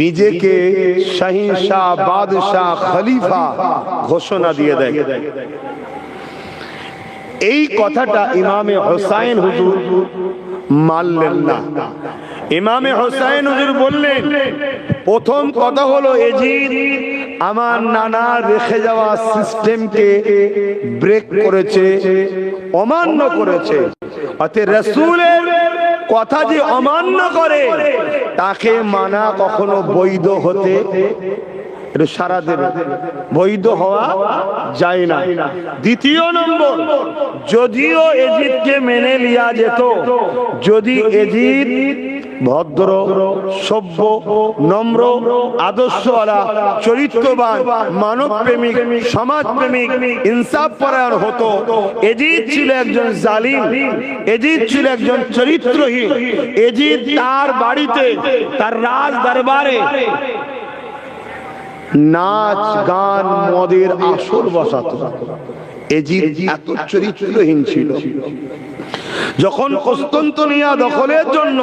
নিজেকে শাহিনশাহ বাদশাহ, খলিফা ঘোষণা দিয়ে দেয়। এই কথাটা ইমামে হোসাইন হুজুর মানলেন না। ইমামে হোসাইন হুজুর বললেন, প্রথম কথা হলো এজিদ, আমার নানা রেখে যাওয়া সিস্টেমকে ব্রেক করেছে, অমান্য করেছে। অতএব রসুলের কথা যে অমান্য করে তাকে মানা কখনো বৈধ হতে এটা সারা দেবে। বৈধ হওয়া যায় না। দ্বিতীয় নম্বর যদিও এজিদকে মেনে লিয়া যেত যদি এজিদ ভদ্র, সভ্য, নম্র, আদর্শওয়ালা, চরিত্রবান মানব প্রেমিক সমাজ প্রেমিক ইনসাফ পরায়ণ হতো। এজিদ ছিল একজন জালিম, এজিদ ছিল একজন চরিত্রহীন। এজিদ তার বাড়িতে, তার রাজ দরবারে নাচ, গান, মদের আসর বসাত। এজিদ এত চরিত্রহীন ছিল। যখন কস্তন্তনিয়া দখলের জন্য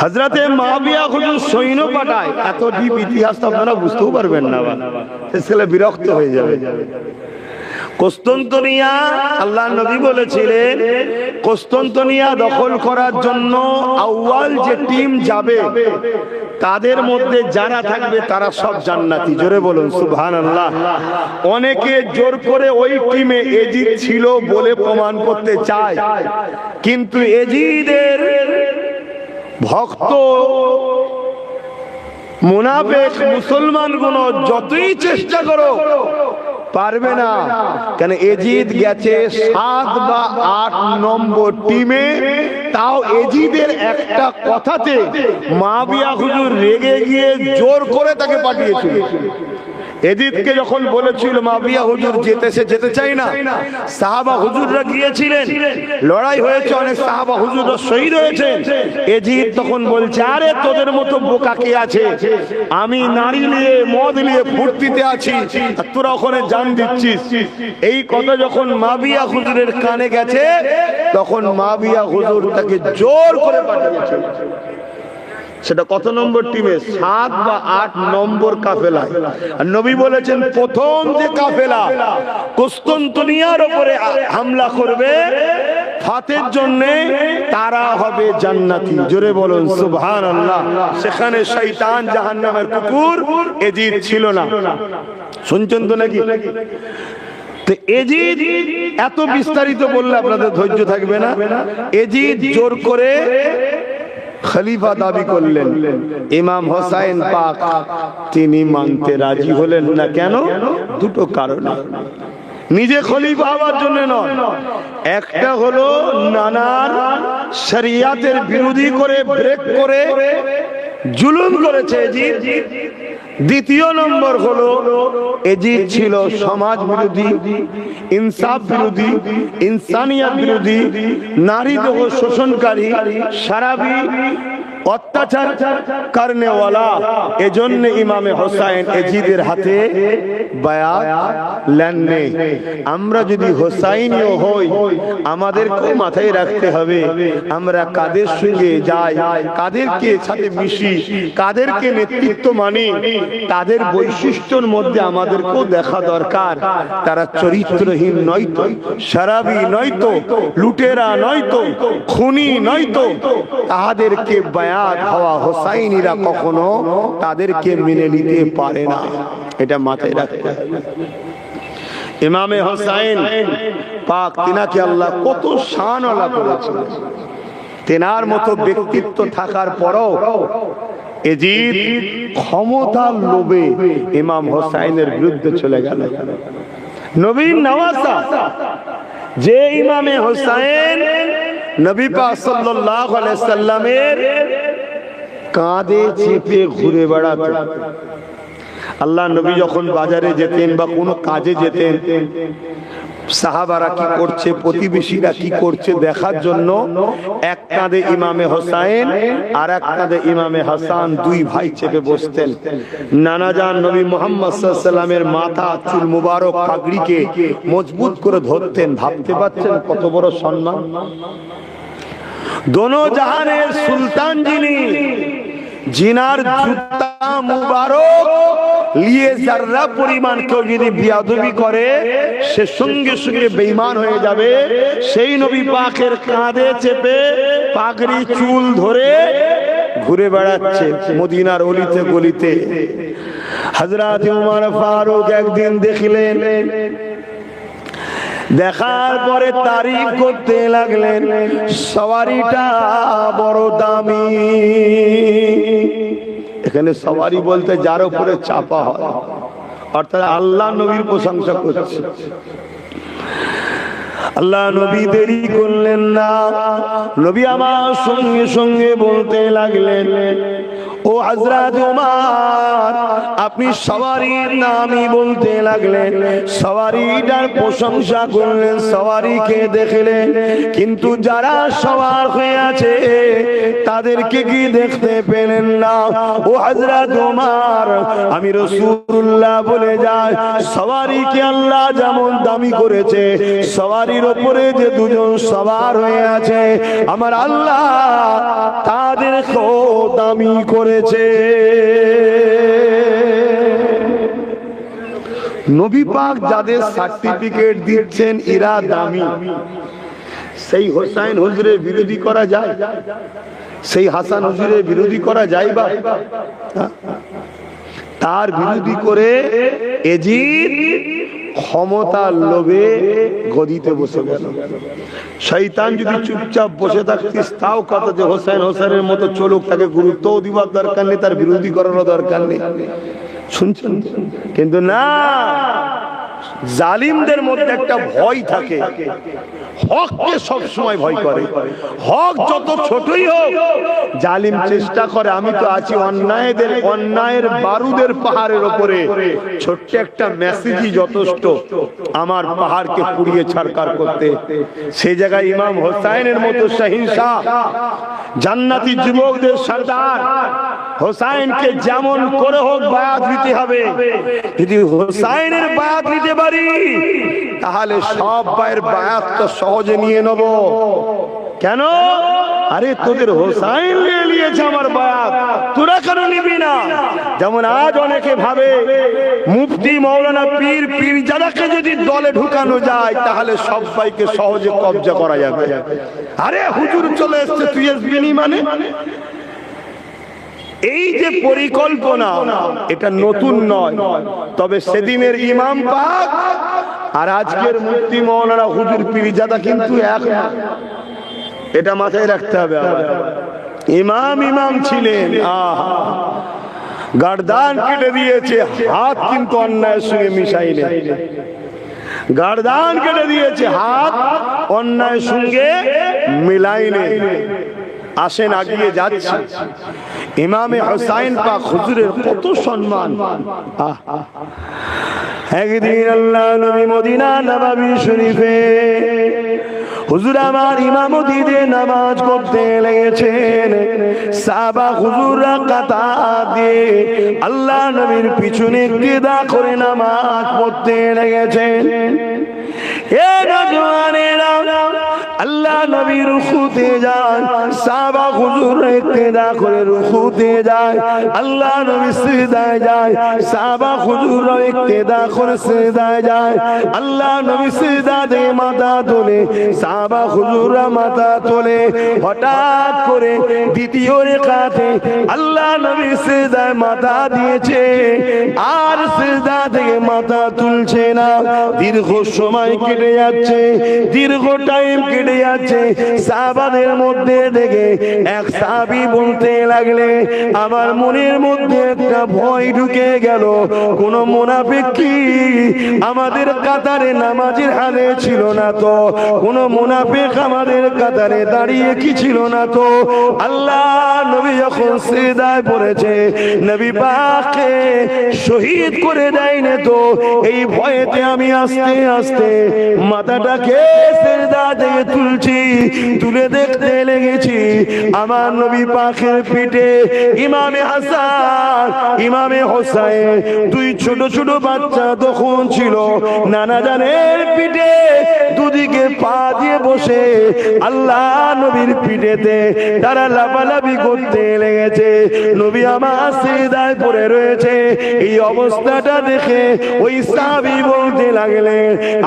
হজরতে মাবিয়া হুজুর সৈন্য পাঠায়, এত ডিপ ইতিহাস তো আপনারা বুঝতেও পারবেন না শেষকালে বিরক্ত হয়ে যাবে। কোস্তন্তনিয়া, আল্লাহ নবী বলেছিলেন, কোস্তন্তনিয়া দখল করার জন্য আউয়াল যে টিম যাবে, তাদের মধ্যে যারা থাকবে তারা সব জান্নাতি। জোরে বলুন সুবহান আল্লাহ অনেকে জোর করে ওই টিমে এজিদ ছিল বলে প্রমাণ করতে চায়। কিন্তু এজিদের ভক্ত, মুনাফেক মুসলমানগুলো যতই চেষ্টা করো পারবে না। কেন এজিদ গেছে সাত বা আট নম্বর টিমে। তাও এজিদের একটা কথাতে মাবিয়া হুজুর রেগে গিয়ে জোর করে তাকে পাঠিয়েছিল। এদিতকে যখন বলেছিল মাবিয়া হুজুর যেতে, সে যেতে চাই না। সাহাবা হুজুররা গিয়েছিলেন। লড়াই হয়েছে, অনেক সাহাবা হুজুররা শহীদ হয়েছে। এজিদ তখন বলছে, আরে, তোদের মতো বোকা কে আছে? আমি নারী নিয়ে, মদ নিয়ে ফুর্তিতে আছি আর তোরা ওখানে জান দিচ্ছিস? এই কথা যখন মাবিয়া হুজুরের কানে গেছে, তখন মাবিয়া হুজুর তাকে জোর করে পাঠিয়েছে সেটা কত নম্বর টিমে? সাত বা আট নম্বর কাফেলা। আর নবী বলেছেন, প্রথম যে কাফেলা কুস্তন্তনিয়ার উপরে হামলা করবে, ফাতের জন্য তারা হবে জান্নাতি। জোরে বলুন সুবহান আল্লাহ সেখানে শৈতান জাহান্নামের কুকুর এজিদ ছিল না। শুনছেন তো নাকি? এজিদ এত বিস্তারিত বললে আপনাদের ধৈর্য থাকবে না। এজিদ জোর করে খলিফা দাবি করলেন। ইমাম হোসাইন পাক তিনি মানতে রাজি হলেন না কেন? দুটো কারণে। নিজে খলিফা হওয়ার জন্য নয়। একটা হলো নানার শরিয়াতের বিরোধী করে ব্রেক করে জুলুম করেছে এজিদ। দ্বিতীয় নম্বর হলো, এজিদ ছিল সমাজ বিরোধী, ইনসাফ বিরোধী ইনসানিয়া বিরোধী, নারী দেহ শোষণকারী, সারাবি অত্যাচার কারণেওয়ালা এজন্য ইমামে হোসাইন এজিদের হাতে বায়াত লেননে আমরা যদি হোসাইনিও হই আমাদেরকে মাথায় রাখতে হবে। আমরা কাদের সঙ্গে যাই, কাদেরকে সাথে মিশি, কাদেরকে নেতৃত্ব মানি, তাদের বৈশিষ্ট্যর মধ্যে আমাদেরকেও দেখা দরকার। তারা চরিত্রহীন নয়তো সারাবি নয়তো, লুটেরা নয়তো, খুনি নয়তো, তাহাদেরকে বায়াত হওয়া হোসাইনিরা কখনো তাদেরকে মেনে নিতে পারে না। এটা মাথায় রাখতে ইমামে হোসাইন পাক তিনাকে আল্লাহ কত শান আল্লাহ করেছিল তেনার মতো ব্যক্তিত্ব থাকার পরও এজিদ ক্ষমতার লোভে ইমাম হোসাইনের বিরুদ্ধে চলে গেল। নবীন নওয়াজা, যে ইমামে হোসাইন নবী পাক সাল্লাল্লাহু আলাইহি সাল্লামের কাঁধে চেপে ঘুরে বেড়াতো আল্লাহ নবী যখন বাজারে যেতেন বা কোনো কাজে যেতেন সাহাবারা কি করছে, প্রতিবেশীরা কি করছে দেখার জন্য? এক কাঁধে ইমামে হোসাইন আর এক কাঁধে ইমামে হাসান দুই ভাই চেপে বসতেন। নানাজান নবী মোহাম্মদ সাল্লামের মাথা, চুল মুবারক, পাগড়িকে মজবুত করে ধরতেন। ভাবতে পারছেন কত বড় সম্মান? দোনো জাহানের সুলতান যিনি জিনার জুতা মুবারক লিয়ে যারা পরিমাণ কেউ যদি বিয়াদবি করে, সে সঙ্গে সঙ্গে বেইমান হয়ে যাবে। সেই নবী পাকের কাঁধে চেপে পাগড়ি, চুল ধরে ঘুরে বেড়াচ্ছে মদিনার অলিতে গলিতে। হজরত উমর ফারুক একদিন দেখলেন দেখার পরে তারিফ করতে লাগলেন, সওয়ারিটা বড় দামি। এখানে সওয়ারি বলতে যার উপরে চাপা হয়, অর্থাৎ আল্লাহ নবীর প্রশংসা করছে। আল্লাহ নবী দেরি করলেন না। নবী আমার সঙ্গে সঙ্গে বলতে লাগলেন, ও হাজরাত উমার আপনি সওয়ারির নামই বলতে লাগলেন। সওয়ারিটার প্রশংসা করলেন, সওয়ারিকে দেখলেন। কিন্তু যারা সওয়ার হয়ে আছে তাদেরকে কি দেখতে পেলেন না? ও হজরত উমার আমি রসুল্লাহ বলে যাই সবারিকে আল্লাহ যেমন দামি করেছে? সবারির ওপরে যে দুজন সবার হয়ে আছে আমার আল্লাহ তাদের দামি করেছে। নবী পাক যাদের সার্টিফিকেট দিচ্ছেন এরা দামি। সেই হোসাইন হুজুরের বিরোধী করা যায়। সেই হাসান হুজুরের বিরোধী করা যায় বা? তার বিরোধী করে এজিদ ক্ষমতার লোভে গদিতে বসে গেল। শৈতান যদি চুপচাপ বসে থাকতিস তাও কথা যে হোসেন হোসেনের মতো চলুক, তাকে গুরুত্ব দিবার দরকার নেই, তার বিরোধী করারও দরকার নেই। শুনছেন? কিন্তু না, জালিমদের মধ্যে একটা ভয় থাকে। হককে সব সময় ভয় করে। হক যত ছোটই হোক জালিম চেষ্টা করে আমি তো আছি অন্যায়দের অন্যায়ের বারুদের পাহাড়ের ওপরে ছোট্ট একটা মেসেজই যথেষ্ট। আমার পাহাড়কে পুড়িয়ে ছাড়কার করতে। সে জায়গায় ইমাম হোসাইনের মতো সহিংসা। জান্নাতি যুবকদের সর্দার। হোসাইনকে যেমন করে হোক বায়াত দিতে হবে। যদি হোসাইনের বায়াত নিতে পারি তাহলে সব বায়ের বায়াত তো সহজে নিয়ে নেব। কেন? আরে তোদের হোসাইন নিয়ে নিয়েছে আমার বায়াত। তোরা কেন নিবি না? যেমন আজ অনেকে ভাবে মুফতি মৌলানা পীর পীর জাদাকে যদি দলে ঢুকানো যায় তাহলে সবাইকে সহজে কবজা করা যাবে। আরে হুজুর চলে এসছে তুই আসবি মানে? এই যে পরিকল্পনা এটা নতুন নয়। তবে সেদিনের ইমাম পাক আর আজকের মুক্তি মৌলানা হুজুর পিরিজাদা কিন্তু এক। এটা মাথায় রাখতে হবে। ইমাম ইমাম ছিলেন, আহা গার্দান কেটে দিয়েছে, হাত কিন্তু অন্যায়ের সঙ্গে মিশাই গার্দান কেটে দিয়েছে, হাত অন্যায়ের সঙ্গে মিলাই আসেন, আগিয়ে যাচ্ছে ইমামে হোসাইন পাক হুজুরের কত সম্মান আহ। একদিন আল্লাহ নবী মদিনা নবাবি শরীফে হুজুর আমার ইমামতিতে নামাজ করতে লেগেছেন। সাবা হুজুররা কাতা দিয়ে আল্লাহ নবীর পিছনে কেদা করে নামাজ পড়তে লেগেছেন। এ নজওয়ানেরা আল্লাহ নবী রুকুতে যায় সাবা হুজুর ইত্তেদা করে রুকুতে যায়, আল্লাহ নবী সিজদায় যায় সাবা হুজুর ইত্তেদা করে সিজদায় যায়, আল্লাহ নবী সিজদা মাথা তোলে সাবা হুজুররা মাথা তোলে, হঠাৎ করে দ্বিতীয় রেখাতে আল্লাহ নবী সিজদায় মাথা দিয়েছে, আর সিজদা থেকে মাথা তুলছে না, দীর্ঘ সময় কেটে যাচ্ছে, দীর্ঘ টাইম কেটে যাচ্ছে। মধ্যে থেকে এক বলতে লাগলে আমার মনের মধ্যে একটা ভয় ঢুকে গেল। কোন মোনাফিক কি আমাদের কাতারে নামাজের হালে ছিল না তো? কোন মুনাফিক আমাদের কাতারে দাঁড়িয়ে কি ছিল না তো? আল্লাহ নবী যখন সিদায় পড়েছে, নবী পাকে শহীদ করে দেয় না তো। এই ভয়েতে আমি আস্তে আস্তে মাথাটাকে সিজদা থেকে তুলছি তুলে দেখতে লেগেছি। আমার নবী পাখের পিঠে ইমামে হাসান, ইমামে হোসাইন, দুই ছোট ছোট বাচ্চা তখন ছিল। নানা জানের পিঠে দুদিকে পা দিয়ে বসে আল্লাহ নবীর পিঠেতে তারা লাফালাফি করতে লেগেছে। নবী আমার সিদায় পড়ে রয়েছে। এই অবস্থাটা দেখে ওই সাবি বলতে লাগলে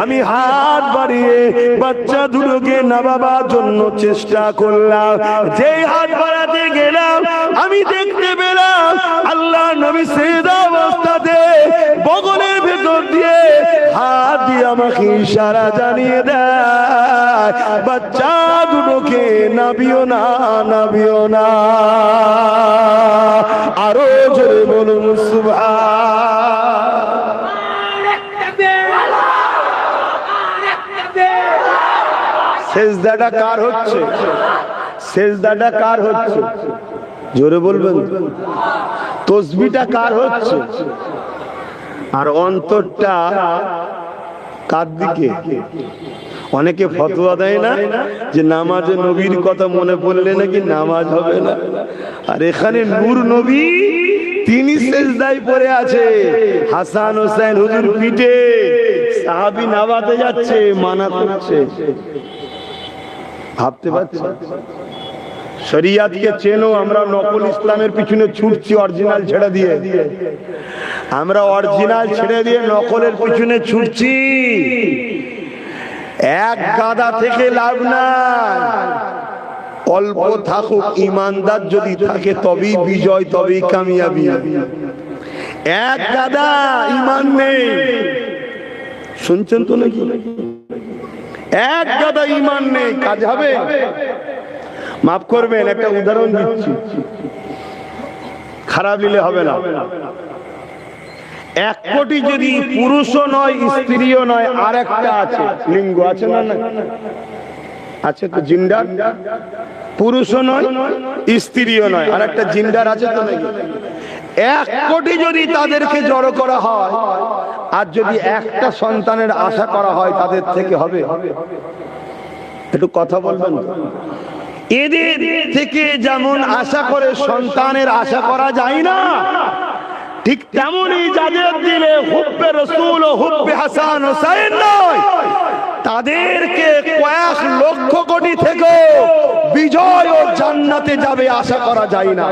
আমি হাত বাড়িয়ে বাচ্চা দুটোকে নামাবার জন্য চেষ্টা করলাম। যেই হাত বাড়াতে গেলাম, আমি দেখতে পেলাম আল্লাহ নবী সেদা অবস্থাতে বগলের ভেতর দিয়ে হাত দিয়ে আমাকে ইশারা জানিয়ে দেয়, বাচ্চা দুটোকে নাবিও না নাবিও না। আরও জোরে বলুন, সুবহান। সেজদাটা কার হচ্ছে? সেজদাটা কার হচ্ছে? জোরে বলবেন তসবিটা কার হচ্ছে? আর অন্তরটা কার দিকে? অনেকে ফতোয়া দেয় না যে নামাজে নবীর কথা মনে পড়লে নাকি নামাজ হবে না। আর এখানে নূর নবী তিনি সেজদায় পড়ে আছে। হাসান হোসেন হুজুর পিঠে। সাহাবি নামাতে যাচ্ছে, মানা করছে। ভাবতে পারছি আমরা নকল ইসলামের পিছনে ছুটছি অরিজিনাল ছেড়ে দিয়ে। আমরা অরিজিনাল ছেড়ে দিয়ে নকলের পিছনে এক থেকে লাভ নাই। অল্প থাকুক, ইমানদার যদি থাকে, তবেই বিজয়, তবেই কামিয়াবি। এক গাদা ইমান নেই। শুনছেন তো নাকি? এক গাদা ইমান নেই, কাজ হবে। মাফ করবেন, একটা উদাহরণ দিচ্ছি। খারাপ নিলে হবে না। এক কোটি যদি পুরুষও নয়, স্ত্রীও নয়, আর একটা আছে। লিঙ্গ আছে না না আছে তো জিন্ডার? পুরুষও নয়, স্ত্রীও নয়, আর একটা জিন্ডার আছে তো নাকি? এক কোটি যদি তাদেরকে জড়ো করা হয় আর যদি একটা সন্তানের আশা করা হয় তাদের থেকে হবে। একটু কথা বলবেন? এদের থেকে যেমন আশা করে সন্তানের আশা করা যায় না ঠিক তেমনই যাদের দিলে হুব্বে রসুল ও হুব্বে হাসান হোসাইন নয় তাদেরকে কয়েক লক্ষ কোটি থেকে বিজয় ও জান্নাতে যাবে আশা করা যায় না।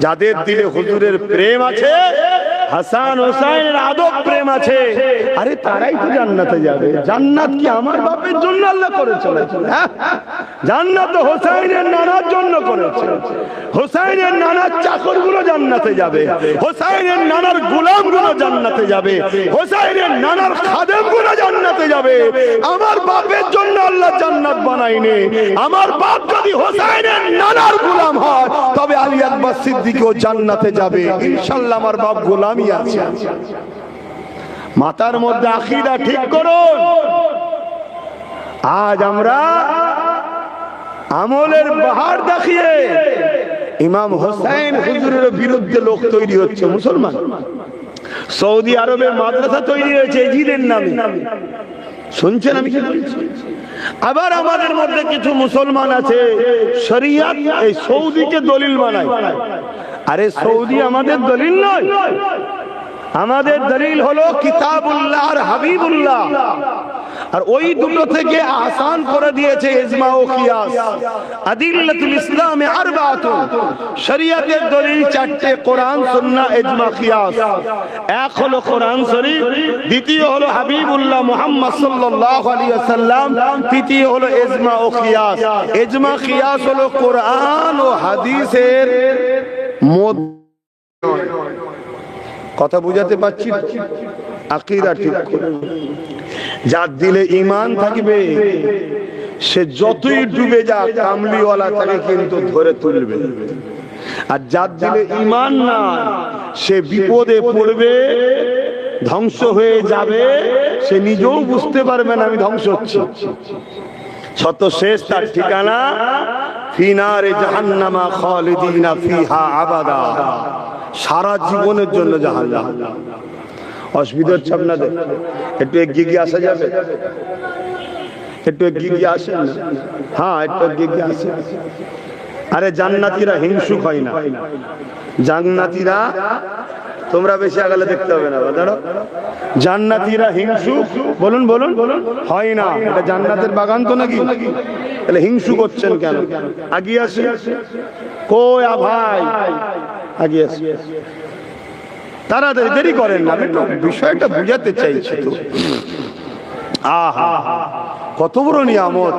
যাদের দিলে হুজুরের প্রেম আছে, হাসান হোসাইনের আদব প্রেম আছে। আরে তারাই তো জান্নাতে যাবে। জান্নাত কি আমার বাপের জন্য আল্লাহ করেছে? হ্যাঁ? জান্নাত হোসাইনের নানার জন্য করেছে। হোসাইনের নানার চাকরগুলো জান্নাতে যাবে। হোসাইনের নানার গুলামগুলো জান্নাতে যাবে। হোসাইনের নানার খাদেমগুলো জান্নাতে যাবে। আমার বাপের জন্য আল্লাহ জান্নাত বানাইনি আমার বাপ যদি হোসাইনের নানার গুলাম হয়, তবে আলী আকবর সিদ্দিকও জান্নাতে যাবে। ইনশাল্লাহ আমার বাপ গোলামই আছে। মাতার মধ্যে আখিরা ঠিক করুন। আজ আমরা আমলের বাহার দেখিয়ে ইমাম হোসেন হুজুরের বিরুদ্ধে লোক তৈরি হচ্ছে, মুসলমান। সৌদি আরবে মাদ্রাসা তৈরি হয়েছে, এজিদের নামে। শুনছেন আমি আবার আমাদের মধ্যে কিছু মুসলমান আছে, শরিয়াত এই সৌদিকে দলিল বানায়। আরে সৌদি আমাদের দলিল নয়। আমাদের দলিল হলো কিতাবুল্লাহ আর হাবিবুল্লাহ। আর ওই দুটো থেকে আসান করে দিয়েছে ইজমা ও কিয়াস। আদিল্লাতুল ইসলামে আরবাতুন শরীয়তের দলিল চারটে, কোরআন সুন্নাহ ইজমা, কিয়াস। এক হলো কোরআন শরীফ, দ্বিতীয় হলো হাবিবুল্লাহ মুহাম্মদ সাল্লাল্লাহু আলাইহি ওয়াসাল্লাম, তৃতীয় হলো ইজমা ও কিয়াস। ইজমা, কিয়াস হলো কোরআন ও হাদিসের কথা বুঝাতে পারছি তো? আকিদা ঠিক যার দিলে ইমান থাকবে, সে যতই ডুবে যাক, কামলিওয়ালা তাকে কিন্তু ধরে তুলবে। আর যার দিলে ইমান না সে বিপদে পড়বে, ধ্বংস হয়ে যাবে, সে নিজেও বুঝতে পারবে না আমি ধ্বংস হচ্ছি। শত শেষ তার ঠিকানা ফিনারে জাহান্নামা খালিদিনা ফিহা আবাদা। সারা জীবনের জন্য জাহান্নাম। অসুবিধা হচ্ছে আপনাদের? একটু এগিয়ে গিয়ে আসা যাবে? একটু এগিয়ে গিয়ে আসেন হ্যাঁ একটু এগিয়ে গিয়ে আসেন। আরে জান্নাতিরা হিংসুক হয় না। জান্নাতিরা তোমরা বেশি আগালে দেখতে হবে না দাঁড়ো জান্নাতিরা হিংসু, বলুন বলুন, হয় না, এটা জান্নাতের বাগান তো নাকি? তাহলে হিংসু করছেন কেন? আগিয়ে আসি। কই আ ভাই? আগিয়ে আসে। তাড়াতাড়ি দেরি করেন না, আমি বিষয়টা বুঝাতে চাইছি তো। আহা, কত বড় নিয়ামত।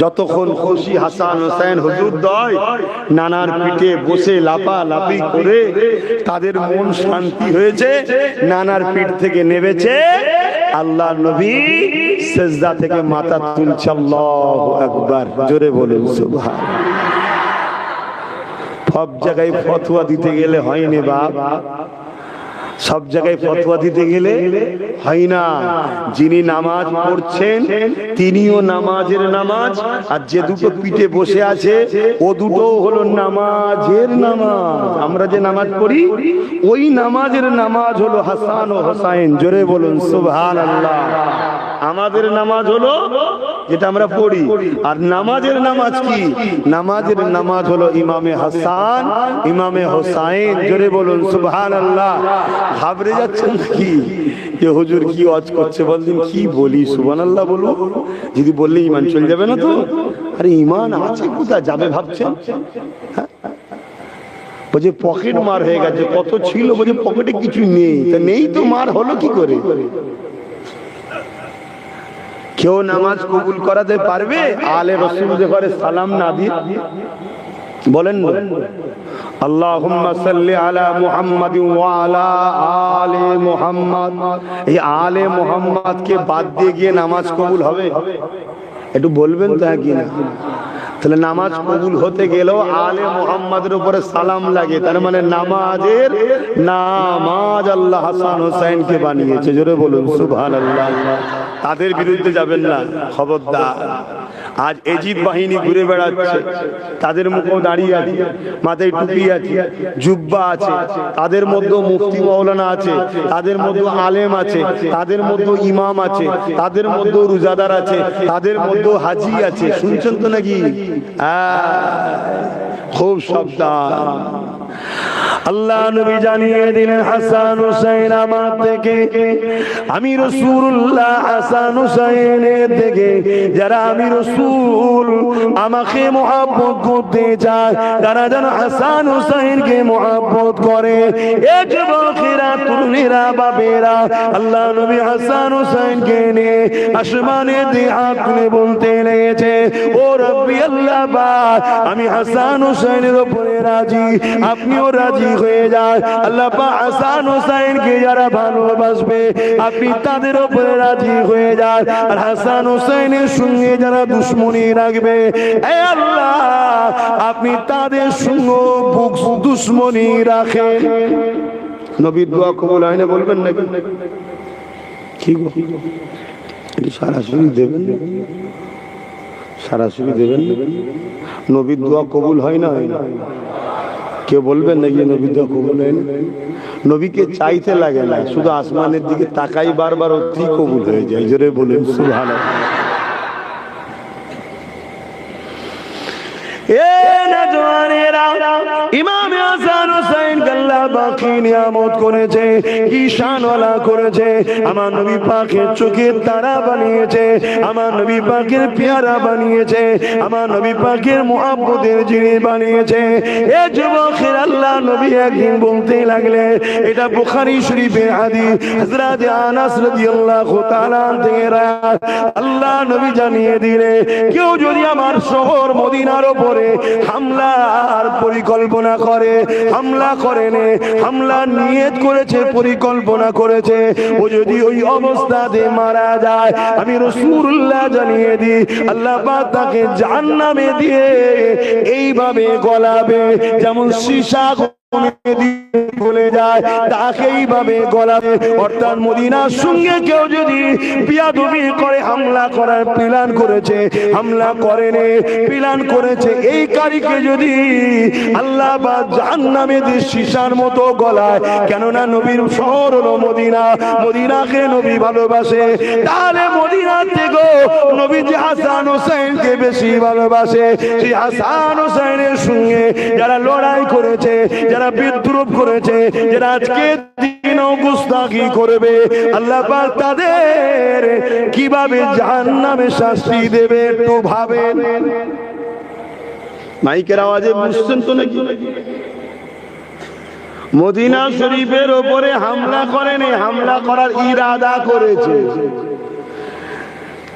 যতক্ষণ খুশি হাসান হোসেন হুজুর দয়, নানার পিঠে বসে লাপা লাপি করে তাদের মন শান্তি হয়েছে, নানার পিঠ থেকে নেবেছে আল্লাহ নবী সেজদা থেকে মাথা তুলছে আল্লাহু আকবার। জোরে সুবহান সব জায়গায় ফতোয়া দিতে গেলে হয়নি বাপ। সব জায়গায় ফতোয়া দিতে গেলে হয় না। যিনি নামাজ পড়ছেন, তিনিও নামাজের নামাজ। আর যে দুটো পিঠে বসে আছে, ও দুটো হলো নামাজের নামাজ। আমরা যে নামাজ পড়ি, ওই নামাজের নামাজ হলো হাসান ও হোসাইন। জোরে বলুন সুবহান আল্লাহ আমাদের নামাজ হলো যেটা আমরা পড়ি। আর নামাজের নামাজ কি? নামাজের নামাজ হলো ইমামে হাসান, ইমামে হোসাইন। জোরে বলুন সুবহান আল্লাহ ঘাবড়ে যাচ্ছেন কি যে হুজুর কি ওয়াজ করছে বলদিন? কি বলি? সুবহান আল্লাহ বলব যদি বললে ইমান চলে যাবে না তো? আরে ইমান আছে কোথায়? যাবে ভাবছেন? হ্যাঁ? বলছে পকেট মার হয়ে গেছে, কত ছিল বলছে পকেটে কিছু নেই। তা নেই তো মার, হলো কি করে? কেউ নামাজ কবুল করাতে পারবে? আলে রসুল ঘরে সালাম না দিয়ে বলেন সাল্লি আলা মুহাম্মাদ ওয়া আলা আলে মুহাম্মাদ। এই আলে মুহাম্মাদ কে বাদ দিয়ে গিয়ে নামাজ কবুল হবে? একটু বলবেন তো হ্যাঁ কি না তাহলে নামাজ কবুল হতে গেলেও আলে মুহাম্মাদের উপরে সালাম লাগে, তার মানে নামাজের নামাজ আল্লাহ হাসান হোসেনকে বানিয়েছে। জোরে বলুন, সুবহানাল্লাহ। তাদের বিরুদ্ধে যাবেন না, খবরদার। আজ এজিদ বাহিনী ঘুরে বেড়াচ্ছে। তাদের মুখেও দাঁড়িয়ে আছে মাথায় টুপি আছে জুব্বা আছে তাদের মধ্যেও মুফতি মৌলানা আছে তাদের মধ্যে আলেম আছে তাদের মধ্যে ইমাম আছে তাদের মধ্যেও রোজাদার আছে তাদের মধ্যেও হাজি আছে। শুনছেন তো নাকি? আহ, খুব সাবধান। আল্লাহ নবী জানিয়ে দিলেন, হাসান হুসাইন আমার থেকে, আমি রসুল্লাহ হাসান হুসাইনের থেকে, যারা আমি রসুল, আমাকে মহাব্বত করতে চায় যারা যেন হাসান হুসাইনকে মহাব্বত করে। যুবকেরা তরুণীরা বাবেরা আল্লাহ নবী হাসান হুসাইনকে নিয়ে আসমানে দিয়ে হাত বলতে লেগেছে, ও রব্বি আল্লাহ আমি হাসান হুসাইনের উপরে রাজি, আপনিও রাজি হয়ে যান আল্লাহ হাসান যারা ভালোবাসবে আপনি তাদের উপরে রাজি হয়ে যান। আর হাসান হুসাইনের সঙ্গে যারা দুশ্মনী রাখবে আল্লাহ, আপনি তাদের সঙ্গে দুশ্মনী রাখেন। নবীর দোয়া কবুল হয় না বলবেন কি সরাসরি দেবেন সরাসরি দেবেন নবীর দোয়া কবুল হয় না হয় না? কেউ বলবেন নাকি নবী দেখো হয় নবীকে চাইতে লাগে না, শুধু আসমানের দিকে তাকাই বারবার অতি কবুল হয়ে যায়। জোরে বলেন, সুবহানাল্লাহ। এ নজওয়ানেরা ইমাম হাসান হুসাইন আল্লাহ বাকি নিয়ামত করেছে? কি শানওয়ালা করেছে। আমার নবী চোখের তারা বানিয়েছে। আমার নবী পেয়ারা বানিয়েছে। আমার নবী মুহাব্বতের জিনিস বানিয়েছে। এ যুবকের আল্লাহ নবী একদিন বলতে লাগলে, এটা বুখারী শরীফের হযরত আনাস রাদিয়াল্লাহু তাআলা থেকে আল্লাহ নবী জানিয়ে দিলে, কেউ যদি আমার শহর মদিনার উপরে হামলার পরিকল্পনা করে, হামলা করে নে হামলা নিয়ত করেছে, পরিকল্পনা করেছে। ও যদি ওই অবস্থাতে মারা যায়, আমি রসুল্লাহ জানিয়ে দিই, আল্লাহ তাকে জাহান্নামে দিয়ে এইভাবে গলাবে, যেমন সীসা বলে যায়, তাকে এইভাবে গলাবে অর্থাৎ মদিনার সঙ্গে কেউ যদি বিয়াদবি করে, হামলা করার প্ল্যান করেছে, হামলা করেনি প্ল্যান করেছে, এই কারিকে যদি আল্লাহ বা জাহান্নামে দিয়ে সীসার মতো গলায়, কেননা নবীর শহর হলো মদিনা, মদিনাকে নবী ভালোবাসে, তাহলে মদিনা থেকে নবী যে হাসান হোসেনকে বেশি ভালোবাসে। সেই হাসান হোসেনের সঙ্গে যারা লড়াই করেছে, যারা বিদ্রুপ করেছে, যারা আজকে দিনও গুস্তাখি করবে, আল্লাহ পাক তাদের কীভাবে জাহান্নামে শাস্তি দেবে একটু ভাবেন। মাইকের আওয়াজে বুঝছেন তো নাকি? মদিনা শরীফের ওপরে হামলা করেনি, হামলা করার ইরাদা করেছে।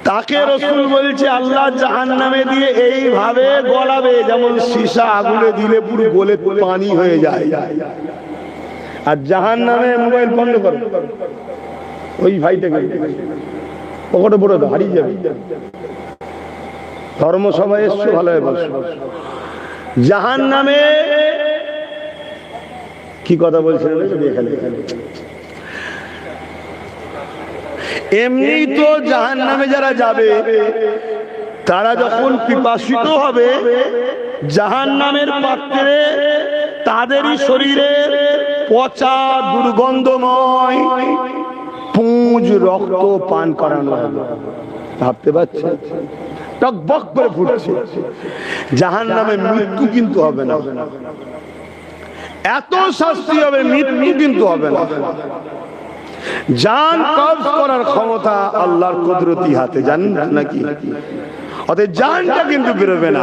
তাকে রসুল বলছে আল্লাহ জাহান নামে দিয়ে এইভাবে গলাবে যেমন সীসা আগুনে দিলে পুরো গলে পানি হয়ে যায়। আর জাহান নামে মোবাইল বন্ধ করো। ওই ভাইটাকে পকেটে পড়ে দাও, হারিয়ে যাবে। ধর্মসভায় এসছো ভালো বসো। জাহান নামে কি কথা বলছেন এখানে এমনি তো জাহান নামে যারা যাবে, তারা যখন পিপাসিত হবে জাহান নামের পাত্রে তাদেরই শরীরে পচা দুর্গন্ধময় পুঁজ রক্ত পান করানো হবে। ভাবতে পারছেন? টকবক করে ফুটছে। জাহান নামে মৃত্যু কিন্তু হবে না। এত শাস্তি হবে, মৃত্যু কিন্তু হবে না। জান কবজ করার ক্ষমতা আল্লাহর কুদরতি হাতে জানেন নাকি? অতএব জানটা কিন্তু বেরোবে না।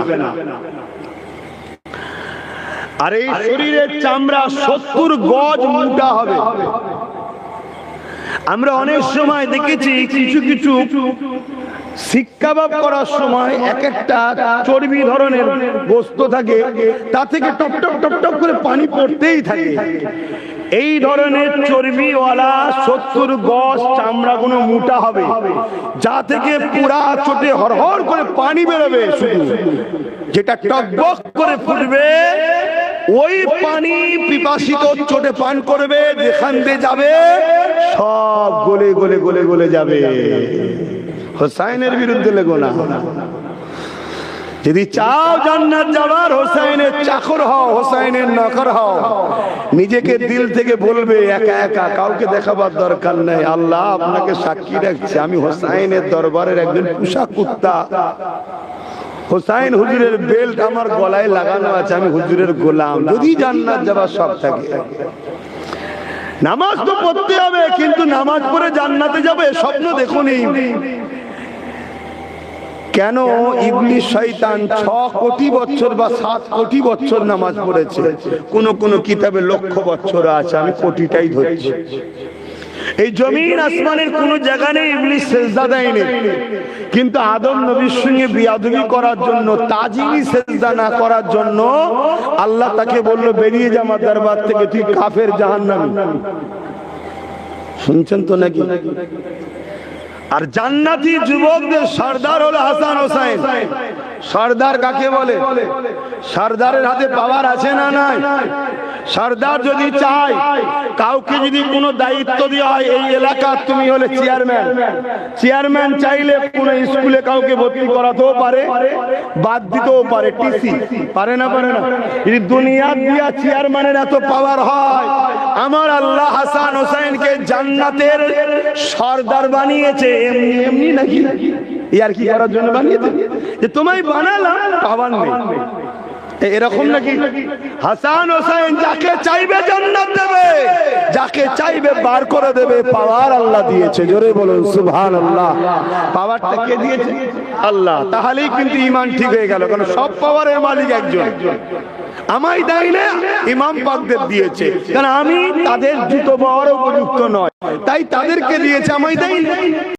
আর এই শরীরের চামড়া সত্তর গজ মোটা হবে। আমরা অনেক সময় দেখেছি কিছু কিছু শিক্ষাবাব করার সময় এক একটা চর্বি ধরনের বস্তু থাকে, তা থেকে টপ টপ টপ টপ করে পানি পড়তেই থাকে। এই ধরনের চর্বিওয়ালা সত্তর গজ চামড়া গুলো মোটা হবে, যা থেকে পুরা চোটে হরহর করে পানি বেরোবে শুধু। যেটা টকবক করে ফুটবে, ওই পানি পিপাসিত চোটে পান করবে, যেখান দিয়ে যাবে, সব গলে গলে গলে গলে যাবে। হোসাইনের বিরুদ্ধে লেগো না। যদি চাও জান্নাত যাওয়ার, হোসাইনের চাকর হও, হোসাইনের নকর হও। নিজেকে দিল থেকে বলবে, একা একা, কাউকে দেখাবার দরকার নেই। আল্লাহ আপনাকে সাক্ষী রাখছে, আমি হোসাইনের দরবারের একজন পোশাক কুত্তা। হোসাইন হুজুরের বেল্ট আমার গলায় লাগানো আছে, আমি হুজুরের গোলাম। যদি জান্নাত যাবার সব থাকে। নামাজ তো পড়তে হবে, কিন্তু নামাজ পড়ে জান্নাতে যাবে, স্বপ্ন দেখুনি। কেন ইবলিশ শয়তান ছ কোটি বছর বা সাত কোটি বছর নামাজ পড়েছে? কোন কোন কিতাবে লক্ষ বছর আছে, আমি কোটিটাই ধরছি। এই জমিন আসমানের কোন জায়গা নেই ইবলিশ সেজদা দেয়নি। কিন্তু আদম নবীর সঙ্গে বিয়াদবি করার জন্য তাজিমি সেজদা না করার জন্য আল্লাহ তাকে বলল, বেরিয়ে যা আমার দরবার থেকে, তুই কাফের জাহান্নামী। শুনছেন তো নাকি? আর জান্নাতি যুবকদের সর্দার হলো হাসান হোসেন সর্দার কাকে বলে? সর্দারের হাতে পাওয়ার আছে না নাই? সর্দার যদি চায়, কাউকে যদি কোনো দায়িত্ব দেওয়া হয়, এই এলাকার তুমি হলে চেয়ারম্যান চেয়ারম্যান চাইলে কোন স্কুলে কাউকে ভর্তি করাতেও পারে, বাদ দিতেও পারে, টিসি। পারে না পারে না? যদি দুনিয়া দিয়া চেয়ারম্যানের এত পাওয়ার হয়, আমার আল্লাহ হাসান হোসেনকে জান্নাতের সর্দার বানিয়েছে, এমনি এমনি নাকি? ইয়ার কি করার জন্য বানিয়েছে? যে তোমায় বানালাম, পাওয়ার নেই। এরকম নাকি? হাসান হোসেন যাকে চাইবে জান্নাত দেবে, যাকে চাইবে বার করে দেবে, পাওয়ার আল্লাহ দিয়েছে। জোরে বলুন সুবহান আল্লাহ পাওয়ারটা কে দিয়েছে? আল্লাহ। তাহলেই কিন্তু ইমান ঠিক হয়ে গেল, কারণ সব পাওয়ারের মালিক একজন। আমায় দেয় না, ইমাম পাকদের দিয়েছে। কারণ আমি তাদের জুতো পাওয়ার উপযুক্ত নয়। তাই তাদেরকে দিয়েছে, আমায় দেয় না।